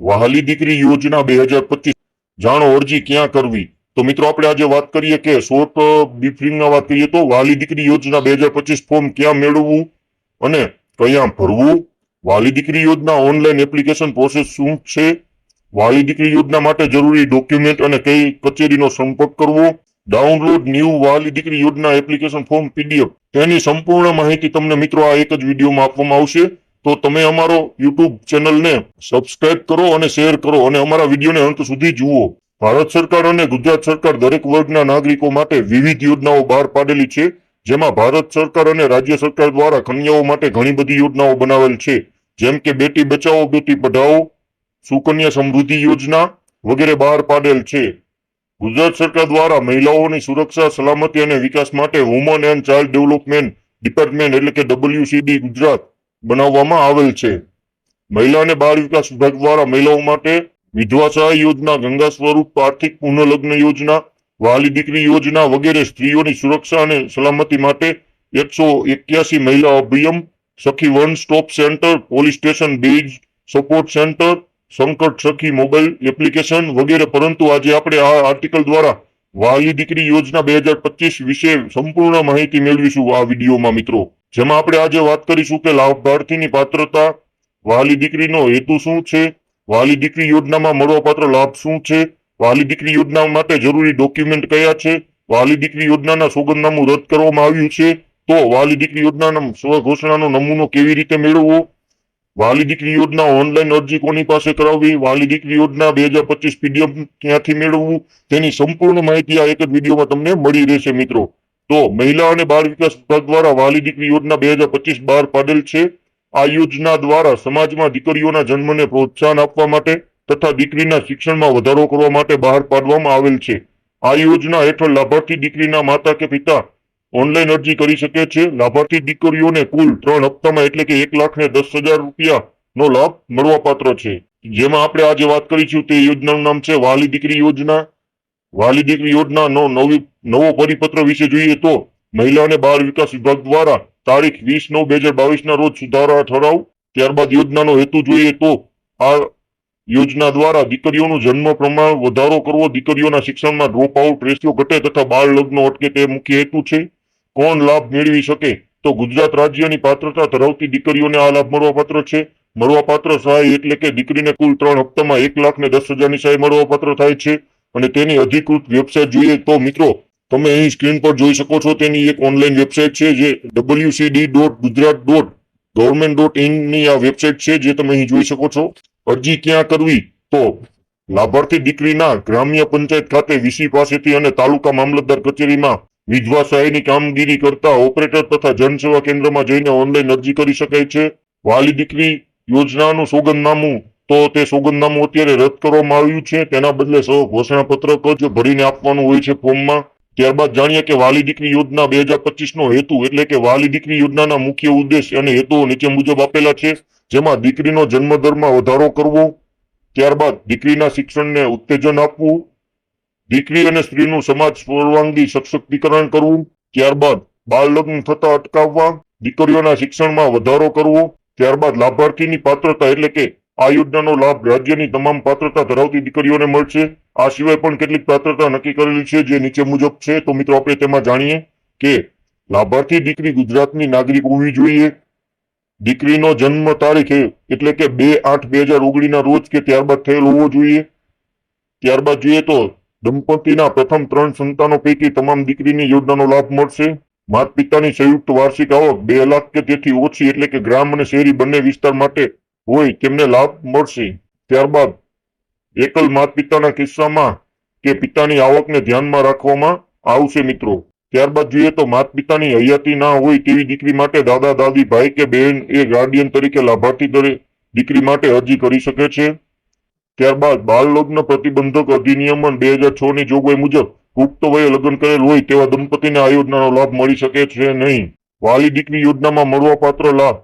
વહાલી દીકરી યોજના બે હજાર પચીસ. જાણો અરજી ક્યાં કરવી? તો મિત્રો આપણે આજે વાત કરીએ કે શોર્ટ બ્રીફિંગમાં વાત કરીએ તો વહાલી દીકરી યોજના બે હજાર પચીસ ફોર્મ ક્યાં મેળવવું અને કયા ભરવું? વાલી દીકરી યોજના ઓનલાઈન એપ્લિકેશન પ્રોસેસ શું છે? વાલી દીકરી યોજના માટે જરૂરી ડોક્યુમેન્ટ અને કઈ કચેરીનો સંપર્ક કરવો? ડાઉનલોડ ન્યૂ વાલી દીકરી યોજના એપ્લિકેશન ફોર્મ પીડીએફ તેની સંપૂર્ણ માહિતી તમને મિત્રો આ એક જ વિડીયોમાં આપવામાં આવશે. તો તમે અમારો યુટ્યુબ ચેનલને સબસ્ક્રાઇબ કરો અને શેર કરો અને અમારા વિડીયોને અંત સુધી જુઓ. ભારત સરકાર અને ગુજરાત સરકાર દરેક વર્ગના નાગરિકો માટે વિવિધ યોજનાઓ બહાર પાડેલી છે, જેમાં ભારત સરકાર અને રાજ્ય સરકાર દ્વારા કન્યાઓ માટે ઘણી બધી યોજનાઓ બનાવેલ છે. જેમ કે બેટી બચાવો, બેટી પઢાઓ, સુકન્યા સમૃદ્ધિ યોજના વગેરે બહાર પાડેલ છે. ગુજરાત સરકાર દ્વારા મહિલાઓની સુરક્ષા, સલામતી અને વિકાસ માટે woman and child development department એટલે કે ડબલ્યુસીડી ગુજરાત બનાવવામાં આવેલ છે. મહિલા અને બાળ વિકાસ વિભાગ દ્વારા મહિલાઓ માટે વિધવા સહાય યોજના, ગંગા સ્વરૂપ આર્થિક પુનઃલગ્ન યોજના, વાલી દીકરી યોજના વગેરે સ્ત્રીઓની સુરક્ષા અને સલામતી માટે એકસો એક્યાસી મહિલા અભિયમ, Sakhi one stop centre, police station, base support centre, સંકટ સખી મોબાઈલ એપ્લિકેશન વગેરે. પરંતુ આજે આપણે આ આર્ટિકલ દ્વારા વાલી દીકરી યોજના બે હજાર પચીસ વિશે સંપૂર્ણ માહિતી મેળવીશું આ વિડીયોમાં મિત્રો. જેમાં આપણે આજે વાત કરીશું કે લાભાર્થીની પાત્રતા, વાલી દીકરીનો હેતુ શું છે, વાલી દીકરી યોજનામાં મળવાપાત્ર લાભ શું છે, વાલી દીકરી યોજના માટે જરૂરી ડોક્યુમેન્ટ કયા છે, વાલી દીકરી યોજનાના સોગંદનામું રદ કરવામાં આવ્યું છે, તો વાલી દીકરી યોજનાના સ્વ ઘોષણાનો નમૂનો કેવી રીતે મેળવવો, વાલી દીકરી યોજના ઓનલાઈન અરજી કોની પાસે કરાવવી, વાલી દીકરી યોજના બે હજાર પચીસ પીડીએફ ક્યાંથી મેળવવું, તેની સંપૂર્ણ માહિતી આ એક જ વિડીયોમાં તમને મળી રહેશે મિત્રો. તો મહિલા અને બાળ વિકાસ વિભાગ દ્વારા વાલી દીકરી યોજના બે હજાર પચીસ બહાર પાડેલ છે. આ યોજના દ્વારા સમાજમાં દીકરીઓના જન્મને પ્રોત્સાહન આપવા માટે તથા દીકરીના શિક્ષણમાં વધારો કરવા માટે બહાર પાડવામાં આવેલ છે. આ યોજના હેઠળ લાભાર્થી દીકરીના માતા કે પિતા ઓનલાઈન અરજી કરી શકે છે. લાભાર્થી દીકરીઓને કુલ ત્રણ હપ્તામાં એટલે કે એક લાખ ને દસ હજાર રૂપિયાનો લાભ મળવાપાત્ર છે. જેમાં આપણે આજે વાત કરીશું તે યોજનાનું નામ છે વાલી દીકરી યોજના. વાલી દીકરી યોજનાનો નવી, નવો પરિપત્ર વિશે જોઈએ તો મહિલા અને બાળ વિકાસ વિભાગ દ્વારા તારીખ વીસ નવ બે હજાર બાવીસ ના રોજ સુધારા ઠરાવ. ત્યારબાદ યોજનાનો હેતુ જોઈએ તો આ યોજના દ્વારા દીકરીઓનું જન્મ પ્રમાણ વધારો કરવો, દીકરીઓના શિક્ષણમાં ડ્રોપ આઉટ રેશિયો ઘટે તથા બાળ લગ્નો અટકે તે મુખ્ય હેતુ છે. કોણ લાભ મેળવી શકે? તો ગુજરાત રાજ્યની પાત્રતા ધરાવતી દીકરીઓને આ લાભ મળવાપાત્ર છે. મળવાપાત્ર સહાય એટલે કે દીકરીને કુલ ત્રણ હપ્તામાં એક લાખ ને દસ હજારની સહાય મળવાપાત્ર થાય છે. અને તેની અધિકૃત વેબસાઇટ જોઈએ તો મિત્રો, તમે અહીં સ્ક્રીન પર જોઈ શકો છો, તેની એક ઓનલાઈન વેબસાઇટ છે, જે WCD dot Gujarat dot government dot ઇનની આ વેબસાઇટ છે, જે તમે અહીં જોઈ શકો છો. અરજી ક્યાં કરવી? તો લાભાર્થી દીકરીના ગ્રામ્ય પંચાયત ખાતે વીસી પાસેથી અને તાલુકા મામલતદાર કચેરીમાં વિધવા સહાયની કામગીરી કરતા ઓપરેટર તથા જનસેવા કેન્દ્રમાં જઈને ઓનલાઈન અરજી કરી શકાય છે. વાલી દીકરી યોજનાનું સોગંદનામું તો તે સોગંદનામું અત્યારે રદ કરવામાં આવ્યું છે. તેના બદલે સૌ ઘોષણાપત્રક જ ભરીને આપવાનું હોય છે ફોર્મમાં. ત્યારબાદ જાણીએ કે વાલી દીકરી યોજના બે હજાર પચીસ નો હેતુ એટલે કે વાલી દીકરી યોજનાના મુખ્ય ઉદ્દેશ અને હેતુઓ નીચે મુજબ આપેલા છે. જેમાં દીકરીનો જન્મદરમાં વધારો કરવો, ત્યારબાદ દીકરીના શિક્ષણને ઉત્તેજન આપવું, દીકરી અને સ્ત્રીનું સમાજ સર્વાંગી સશક્તિકરણ કરવું, ત્યારબાદ બાળ લગ્ન થતા અટકાવવા, દીકરીઓના શિક્ષણમાં વધારો કરવો, ત્યારબાદ લાભાર્થીની પાત્રતા એટલે કે આ યોજનાનો લાભ રાજ્યની તમામ પાત્રતા ધરાવતી દીકરીઓને મળશે. આ સિવાય પણ કેટલીક પાત્રતા નક્કી કરેલી છે જે નીચે મુજબ છે. તો મિત્રો, આપણે તેમાં જાણીએ કે લાભાર્થી દીકરી ગુજરાતની નાગરિક હોવી જોઈએ. દીકરીનો જન્મ તારીખ એટલે કે બે આઠ બે હજાર ઓગણીના રોજ કે ત્યારબાદ થયેલ હોવો જોઈએ. ત્યારબાદ જોઈએ તો દંપતીના પ્રથમ ત્રણ સંતાનો પૈકી તમામ દીકરીની યોજનાનો લાભ મળશે. માતા પિતાની સંયુક્ત વાર્ષિક આવક બે લાખ કે તેથી ઓછી એટલે કે ગ્રામ અને શહેરી બંને વિસ્તાર માટે હોય તેમને લાભ મળશે? ત્યારબાદ એકલ માતા પિતાના કિસ્સામાં કે પિતાની આવકને ધ્યાનમાં રાખવામાં આવશે મિત્રો. ત્યારબાદ જોઈએ તો માતા પિતાની હયાતી ના હોય તેવી દીકરી માટે દાદા, દાદી, ભાઈ કે બહેન એ ગાર્ડિયન તરીકે લાભાર્થી દરે દીકરી માટે અરજી કરી શકે છે. ત્યારબાદ બાળ લગ્ન પ્રતિબંધક અધિનિયમન બે હજાર છ ની જોગવાઈ મુજબ પુખ્ત વયે લગ્ન કરેલ હોય તેવા દંપતીને આ યોજનાનો લાભ મળી શકે છે નહીં. વાલી દીકરી યોજનામાં મળવાપાત્ર લાભ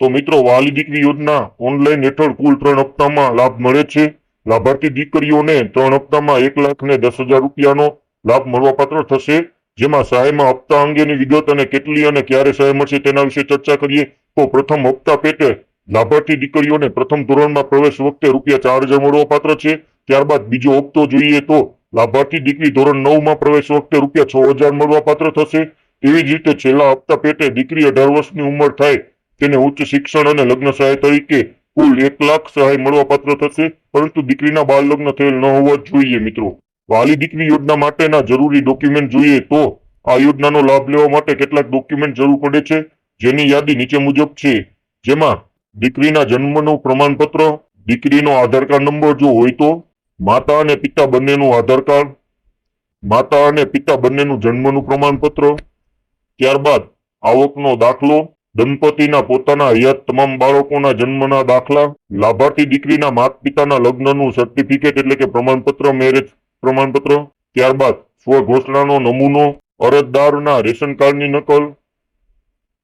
તો મિત્રો, વાલી દીકરી યોજના ઓનલાઈન હેઠળ કુલ ત્રણ હપ્તામાં લાભ મળે છે. લાભાર્થી દીકરીઓને ત્રણ હપ્તામાં એક લાખ ને દસ હજાર રૂપિયાનો લાભ મળવાપાત્ર થશે. જેમાં સહાયમાં હપ્તા અંગેની વિગત અને કેટલી અને ક્યારે સહાય મળશે તેના વિશે ચર્ચા કરીએ. તો પ્રથમ હપ્તા પેટે લાભાર્થી દીકરીઓને પ્રથમ ધોરણમાં પ્રવેશ વખતે રૂપિયા ચાર હજાર મળવાપાત્ર છે. ત્યારબાદ બીજો હપ્તો જોઈએ તો લાભાર્થી દીકરી ધોરણ નવમાં પ્રવેશ વખતે રૂપિયા છ હજાર મળવાપાત્ર થશે. તેવી જ રીતે છેલ્લા હપ્તા પેટે દીકરી અઢાર વર્ષની ઉંમર થાય તેને ઉચ્ચ શિક્ષણ અને લગ્ન સહાય તરીકે કુલ એક લાખ સહાય મળવાપાત્ર થશે, પરંતુ દીકરીના બાળ લગ્ન થયેલ ન હોવા જોઈએ મિત્રો. વાલી દીકરી યોજના માટેના જરૂરી ડોક્યુમેન્ટ જોઈએ તો આ યોજનાનો લાભ લેવા માટે કેટલાક ડોક્યુમેન્ટ જરૂર પડે છે, જેની યાદી નીચે મુજબ છે. જેમાં દીકરીના જન્મનું પ્રમાણપત્ર, દીકરીનો આધાર કાર્ડ નંબર જો હોય તો માતા અને પિતા બંનેનું આધાર કાર્ડ, માતા અને પિતા બંનેનું જન્મનું પ્રમાણપત્ર, ત્યારબાદ આવકનો દાખલો દંપતીના પોતાના હયાત તમામ બાળકોના જન્મના દાખલા, લાભાર્થી દીકરીના માતા પિતાના લગ્નનું સર્ટિફિકેટ એટલે કે પ્રમાણપત્ર મેરેજ પ્રમાણપત્ર, ત્યારબાદ સ્વઘોષણાનો નમૂનો, અરજદારના રેશન કાર્ડની નકલ,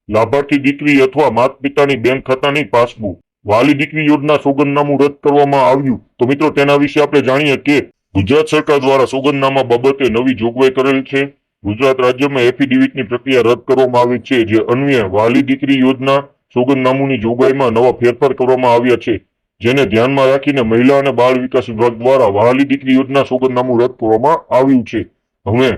લાભાર્થી દીકરી અથવા માતા પિતાની બેંક ખાતાની પાસબુક. વાલી દીકરી યોજના સોગંદનામું રદ કરવામાં આવ્યું. તો મિત્રો, તેના વિશે આપણે જાણીએ કે ગુજરાત સરકાર દ્વારા સોગંદનામા બાબતે નવી જોગવાઈ કરેલ છે. ગુજરાત રાજ્યમાં એફિડેવિટની પ્રક્રિયા રદ કરવામાં આવી છે, જે અન્વયે વાલી દીકરી યોજના સોગંદનામુની જોગવાઈમાં નવા ફેરફાર કરવામાં આવ્યા છે, જેને ધ્યાનમાં રાખીને મહિલા અને બાળ વિકાસ વિભાગ દ્વારા વાલી દીકરી યોજના સોગંદનામું રદ કરવામાં આવ્યું છે. હવે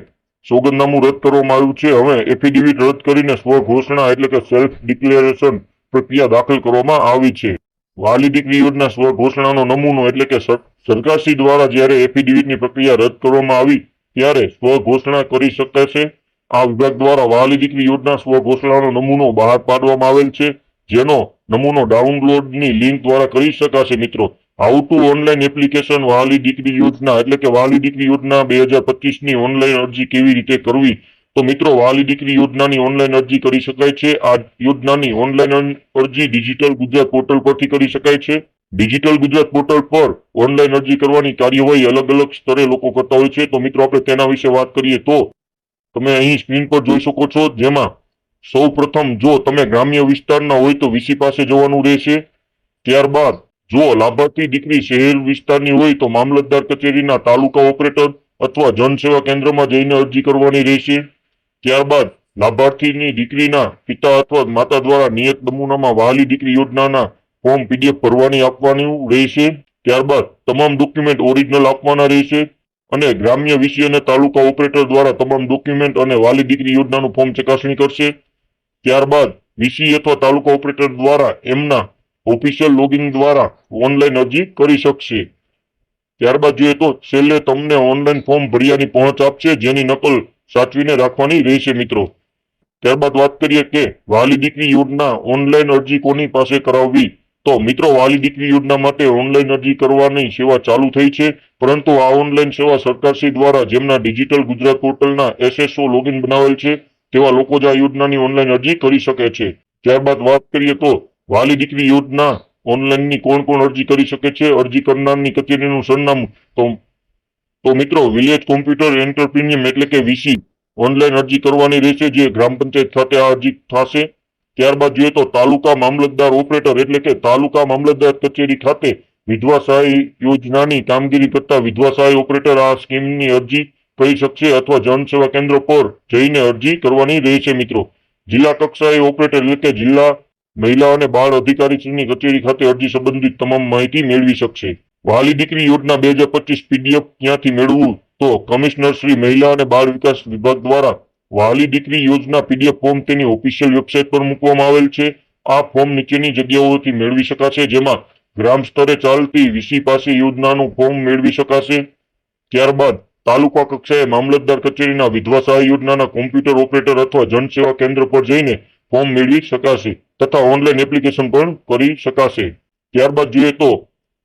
સોગંદનામું રદ કરવામાં આવ્યું છે, હવે એફિડેવિટ રદ કરીને સ્વઘોષણા એટલે કે સેલ્ફ ડિક્લેરેશન પ્રક્રિયા દાખલ કરવામાં આવી છે. વાલી દીકરી યોજના સ્વઘોષણાનો નમૂનો એટલે કે સર- સરકારશ્રી દ્વારા જ્યારે એફિડેવિટની પ્રક્રિયા રદ કરવામાં આવી ત્યારે સ્વઘોષણા કરી શકાશે આ વિભાગ દ્વારા વાલી દીકરી યોજના સ્વઘોષણાનો નમૂનો બહાર પાડવામાં આવેલ છે, જેનો નમૂનો ડાઉનલોડની લિંક દ્વારા કરી શકાશે મિત્રો. હાઉ ટુ ઓનલાઈન એપ્લિકેશન વાલી દીકરી યોજના, એટલે કે વાલી દીકરી યોજના બે હજાર પચીસની ઓનલાઈન અરજી કેવી રીતે કરવી? તો મિત્રો, વાલી દીકરી યોજનાની ઓનલાઈન અરજી કરી શકાય છે. આ યોજનાની ઓનલાઈન અરજી ડિજિટલ ગુજરાત પોર્ટલ પરથી કરી શકાય છે. ડિજિટલ ગુજરાત પોર્ટલ પર ઓનલાઈન અરજી કરવાની કાર્યવાહી અલગ અલગ સ્તરે લોકો કરતા હોય છે. તો મિત્રો, આપણે તેના વિશે વાત કરીએ તો તમે અહીં સ્ક્રીન પર જોઈ શકો છો, જેમાં સૌ પ્રથમ જો તમે ગ્રામ્ય વિસ્તારના હોય તો વીસી પાસે જવાનું રહેશે. ત્યારબાદ જો લાભાર્થી દીકરી શહેર વિસ્તારની હોય તો મામલતદાર કચેરીના તાલુકા ઓપરેટર અથવા જનસેવા કેન્દ્રમાં જઈને અરજી કરવાની રહેશે. ત્યારબાદ લાભાર્થીની દીકરીના પિતા અથવા માતા દ્વારા નિયત નમૂનામાં વહાલી દીકરી યોજનાના ફોર્મ પીડીએફ ભરવાની આપવાનું રહેશે. ત્યારબાદ તમામ ડોક્યુમેન્ટ ઓરિજિનલ આપવાના રહેશે અને ગ્રામ્ય વિષય અને તાલુકા ઓપરેટર દ્વારા તમામ ડોક્યુમેન્ટ અને વાલી દીકરી યોજનાનું ફોર્મ ચકાસણી કરશે. ત્યારબાદ વીસી અથવા તાલુકા ઓપરેટર દ્વારા એમના ઓફિશિયલ લોગિન દ્વારા ઓનલાઈન અરજી કરી શકશે. ત્યારબાદ જોઈએ તો છેલ્લે તમને ઓનલાઈન ફોર્મ ભર્યાની પહોંચ આપશે, જેની નકલ સાચવીને રાખવાની રહેશે મિત્રો. ત્યારબાદ વાત કરીએ કે વાલી દીકરી યોજના ઓનલાઈન અરજી કોની પાસે કરાવવી? તો મિત્રો, વાલી દીકરી યોજના માટે ઓનલાઈન અરજી કરવાની સેવા ચાલુ થઈ છે, પરંતુ આ ઓનલાઈન સેવા સરકારશ્રી દ્વારા જેમના ડિજિટલ ગુજરાત પોર્ટલના એસએસઓ લોગિન બનાવેલ છે, તેવા લોકો જ આ યોજનાની ઓનલાઈન અરજી કરી શકે છે. ત્યારબાદ વાત કરીએ તો, વાલી દીકરી યોજના ઓનલાઈનની કોણ કોણ અરજી કરી શકે છે? અરજી કરનારની કચેરીનું સરનામું. તો તો મિત્રો વિલેજ કોમ્પ્યુટર એન્ટરપ્રિનિયમ એટલે કે વીસી ઓનલાઈન અરજી કરવાની રહેશે, જે ગ્રામ પંચાયત ખાતે આ અરજી થશે. ત્યારબાદ જોઈએ તો તાલુકા મામલતદાર ઓપરેટર એટલે કે તાલુકા મામલતદાર કચેરી ખાતે વિધવા સહાય યોજનાની કામગીરી કરતા વિધવા સહાય ઓપરેટર આ સ્કીમની અરજી કરી શકશે અથવા જનસેવા કેન્દ્ર પર જઈને અરજી કરવાની રહેશે મિત્રો. જિલ્લા કક્ષાએ ઓપરેટર એટલે કે જિલ્લા મહિલા અને બાળ અધિકારીશ્રીની કચેરી ખાતે અરજી સંબંધિત તમામ માહિતી મેળવી શકશે. વાલી દીકરી યોજના બે હજાર પચીસ પીડીએફ ક્યાંથી મેળવવું? તો કમિશનર શ્રી મહિલા અને બાળ વિકાસ વિભાગ દ્વારા વાલી દીકરી યોજના પીડીએફ ફોર્મ તેની ઓફિશિયલ વેબસાઇટ પર મૂકવામાં આવેલ છે. આ ફોર્મ નીચેની જગ્યાઓથી મેળવી શકાશે, જેમાં ગ્રામ સ્તરે ચાલતી વીસી પાસે યોજનાનું ફોર્મ મેળવી શકાશે. ત્યારબાદ તાલુકા કક્ષાએ મામલતદાર કચેરીના વિધવા સહાય યોજનાના કોમ્પ્યુટર ઓપરેટર અથવા જનસેવા કેન્દ્ર પર જઈને ફોર્મ મેળવી શકાશે તથા ઓનલાઈન એપ્લિકેશન પણ કરી શકાશે. ત્યારબાદ જોઈએ તો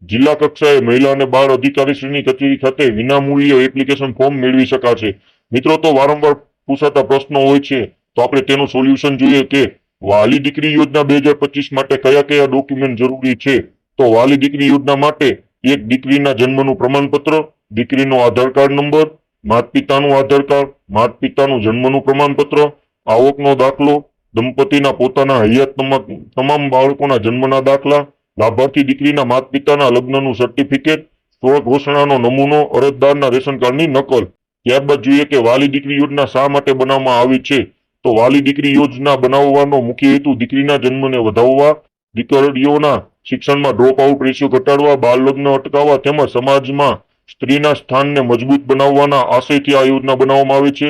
જિલ્લા કક્ષાએ મહિલા અને બાળ અધિકારીશ્રીની કચેરી ખાતે વિનામૂલ્ય એપ્લિકેશન ફોર્મ મેળવી શકાશે. મિત્રો, તો વારંવાર પૂછાતા પ્રશ્નો હોય છે, તો આપણે તેનું સોલ્યુશન જોઈએ કે વાલી દીકરી યોજના બે હજાર પચીસ માટે કયા કયા ડોક્યુમેન્ટ જરૂરી છે? તો વાલી દીકરી યોજના માટે એક દીકરીના જન્મનું પ્રમાણપત્ર, દીકરીનો આધાર કાર્ડ નંબર માત પિતાનું આધાર કાર્ડ માત પિતાનું જન્મનું પ્રમાણપત્ર, આવકનો દાખલો, દંપતીના પોતાના હયાત તમા- તમામ બાળકોના જન્મના દાખલા, લાભાર્થી દીકરીના માત પિતાના લગ્નનું સર્ટિફિકેટ સ્વઘોષણાનો નમૂનો, અરજદારના રેશન કાર્ડની નકલ. ત્યારબાદ જોઈએ કે વાલી દીકરી યોજના શા માટે બનાવવામાં આવી છે? તો વાલી દીકરી યોજના બનાવવાનો મુખ્ય હેતુ દીકરીના જન્મને વધાવવા, દીકરીઓના શિક્ષણમાં ડ્રોપ આઉટ રેશિયો ઘટાડવા બાળ લગ્ન અટકાવવા તેમજ સમાજમાં સ્ત્રીના સ્થાનને મજબૂત બનાવવાના આશયથી આ યોજના બનાવવામાં આવે છે.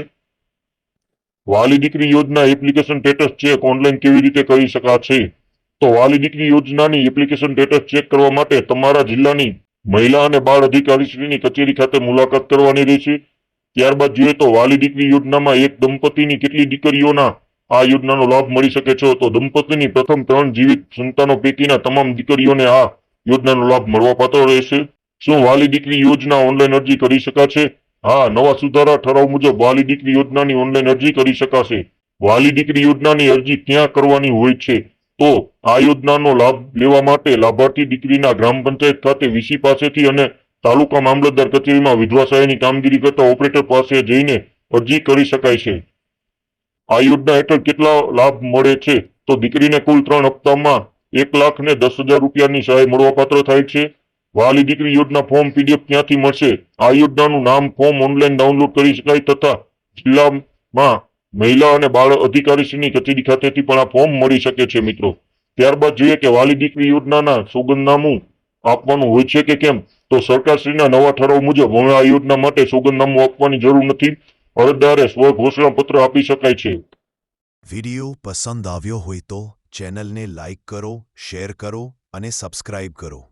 વાલી દીકરી યોજના એપ્લિકેશન સ્ટેટસ ચેક ઓનલાઈન કેવી રીતે કરી શકાશે? તો વાલી દીકરી યોજનાની એપ્લિકેશન સ્ટેટસ ચેક કરવા માટે તમારા જિલ્લાની મહિલા અને બાળ અધિકારીશ્રીની કચેરી ખાતે મુલાકાત કરવાની રહેશે. ત્યારબાદ જોઈએ તો વાલી દીકરી યોજનામાં એક દંપતીની કેટલી દીકરીઓના આ યોજનાનો લાભ મળી શકે છે? તો દંપતીની પ્રથમ ત્રણ જીવિત સંતાનો પૈકીના તમામ દીકરીઓને આ યોજનાનો લાભ મળવાપાત્ર રહેશે. શું વાલી દીકરી યોજના ઓનલાઈન અરજી કરી શકાશે? હા, નવા સુધારા ઠરાવ મુજબ વાલી દીકરી યોજનાની ઓનલાઈન અરજી કરી શકાશે. વાલી દીકરી યોજનાની અરજી ક્યાં કરવાની હોય છે? તો આ યોજનાનો લાભ લેવા માટે લાભાર્થી દીકરીના ગ્રામ પંચાયત ખાતે વીસી પાસેથી અને તાલુકા મામલતદાર કચેરીમાં વિધવા સહાયની કામગીરી કરતા ઓપરેટર પાસે જઈને અરજી કરી શકાય છે. આ યોજના હેઠળ કેટલા લાભ મળે છે? તો દીકરીને કુલ ત્રણ હપ્તામાં એક લાખ ને દસ હજાર રૂપિયાની સહાય મળવાપાત્ર થાય છે. વાલી દીકરી યોજના ફોર્મ પીડીએફ ક્યાંથી મળશે. આ યોજનાનું નામ ફોર્મ ઓનલાઈન ડાઉનલોડ કરી શકાય તથા જિલ્લામાં મહિલા અને બાળ અધિકારીશ્રીની કચેરી ખાતેથી પણ આ ફોર્મ મળી શકે છે મિત્રો. ત્યારબાદ જોઈએ કે વાલી દીકરી યોજનાના સોગંદનામું આપવાનું હોય છે કે કેમ? તો સરકારશ્રીના નવા ઠરાવ મુજબ હવે આ યોજના માટે સોગંદનામું આપવાની જરૂર નથી. અરજદારે સ્વ ઘોષણા પત્ર આપી શકાય છે. વીડિયો પસંદ આવ્યો હોય તો ચેનલને લાઇક કરો, શેર કરો અને સબસ્ક્રાઇબ કરો.